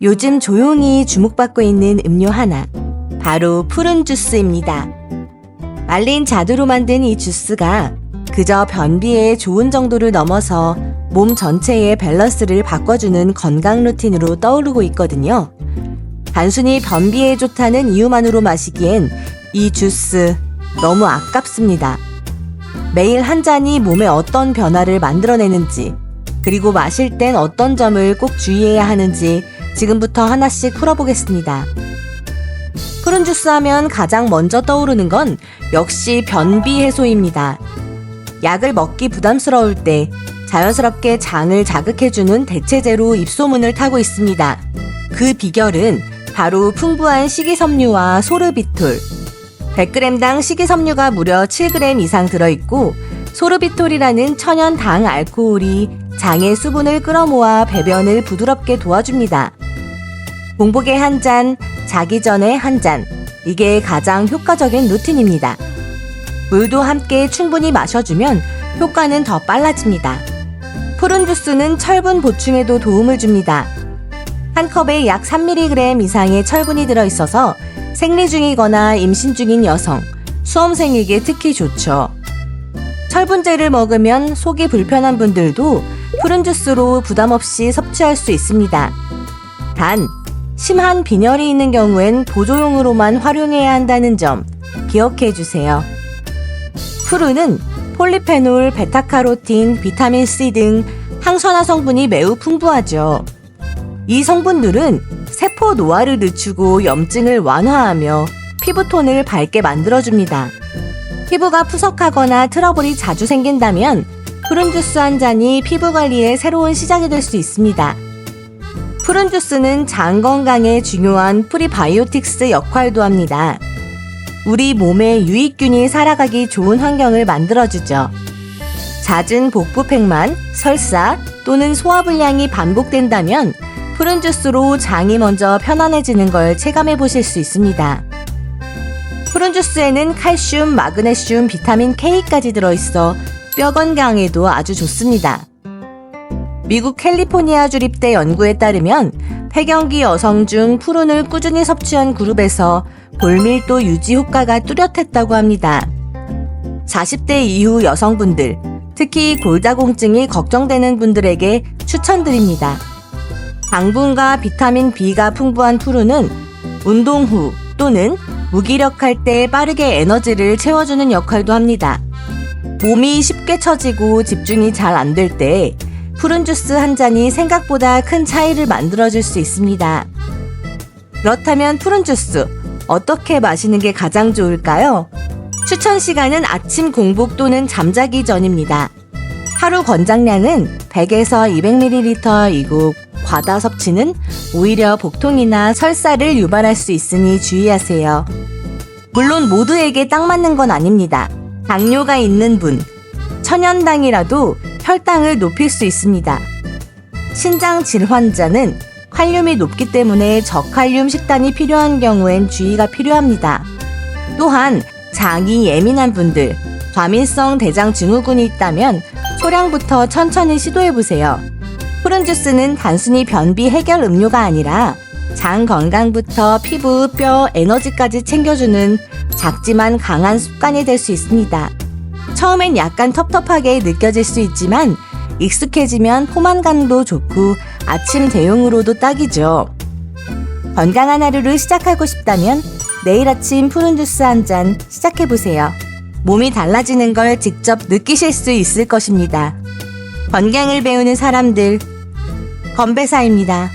요즘 조용히 주목받고 있는 음료 하나. 바로 푸른 주스입니다. 말린 자두로 만든 이 주스가 그저 변비에 좋은 정도를 넘어서 몸 전체의 밸런스를 바꿔주는 건강 루틴으로 떠오르고 있거든요. 단순히 변비에 좋다는 이유만으로 마시기엔 이 주스 너무 아깝습니다. 매일 한 잔이 몸에 어떤 변화를 만들어내는지, 그리고 마실 땐 어떤 점을 꼭 주의해야 하는지 지금부터 하나씩 풀어보겠습니다. 푸른 주스 하면 가장 먼저 떠오르는 건 역시 변비 해소입니다. 약을 먹기 부담스러울 때 자연스럽게 장을 자극해주는 대체제로 입소문을 타고 있습니다. 그 비결은 바로 풍부한 식이섬유와 소르비톨. 100g당 식이섬유가 무려 7g 이상 들어있고 소르비톨이라는 천연 당 알코올이 장의 수분을 끌어모아 배변을 부드럽게 도와줍니다. 공복에 한 잔, 자기 전에 한 잔. 이게 가장 효과적인 루틴입니다. 물도 함께 충분히 마셔주면 효과는 더 빨라집니다. 푸른 주스는 철분 보충에도 도움을 줍니다. 한 컵에 약 3mg 이상의 철분이 들어있어서 생리 중이거나 임신 중인 여성, 수험생에게 특히 좋죠. 철분제를 먹으면 속이 불편한 분들도 푸른 주스로 부담 없이 섭취할 수 있습니다. 단, 심한 빈혈이 있는 경우엔 보조용으로만 활용해야 한다는 점 기억해 주세요. 푸르는 폴리페놀, 베타카로틴, 비타민 C 등 항산화 성분이 매우 풍부하죠. 이 성분들은 세포 노화를 늦추고 염증을 완화하며 피부톤을 밝게 만들어줍니다. 피부가 푸석하거나 트러블이 자주 생긴다면 푸른 주스 한 잔이 피부 관리의 새로운 시작이 될 수 있습니다. 푸른 주스는 장 건강에 중요한 프리바이오틱스 역할도 합니다. 우리 몸에 유익균이 살아가기 좋은 환경을 만들어주죠. 잦은 복부팽만, 설사 또는 소화불량이 반복된다면 푸른 주스로 장이 먼저 편안해지는 걸 체감해 보실 수 있습니다. 푸른 주스에는 칼슘, 마그네슘, 비타민 K까지 들어있어 뼈 건강에도 아주 좋습니다. 미국 캘리포니아 주립대 연구에 따르면 폐경기 여성 중 푸른을 꾸준히 섭취한 그룹에서 골밀도 유지 효과가 뚜렷했다고 합니다. 40대 이후 여성분들, 특히 골다공증이 걱정되는 분들에게 추천드립니다. 당분과 비타민 B가 풍부한 푸른은 운동 후 또는 무기력할 때 빠르게 에너지를 채워주는 역할도 합니다. 몸이 쉽게 처지고 집중이 잘 안 될 때 푸른 주스 한 잔이 생각보다 큰 차이를 만들어줄 수 있습니다. 그렇다면 푸른 주스 어떻게 마시는 게 가장 좋을까요? 추천 시간은 아침 공복 또는 잠자기 전입니다. 하루 권장량은 100에서 200ml이고 과다 섭취는 오히려 복통이나 설사를 유발할 수 있으니 주의하세요. 물론 모두에게 딱 맞는 건 아닙니다. 당뇨가 있는 분, 천연당이라도 혈당을 높일 수 있습니다. 신장 질환자는 칼륨이 높기 때문에 저칼륨 식단이 필요한 경우엔 주의가 필요합니다. 또한 장이 예민한 분들, 과민성 대장 증후군이 있다면 소량부터 천천히 시도해 보세요. 푸른 주스는 단순히 변비 해결 음료가 아니라 장 건강부터 피부, 뼈, 에너지까지 챙겨주는 작지만 강한 습관이 될 수 있습니다. 처음엔 약간 텁텁하게 느껴질 수 있지만 익숙해지면 포만감도 좋고 아침 대용으로도 딱이죠. 건강한 하루를 시작하고 싶다면 내일 아침 푸른 주스 한 잔 시작해보세요. 몸이 달라지는 걸 직접 느끼실 수 있을 것입니다. 건강을 배우는 사람들, 건배사입니다.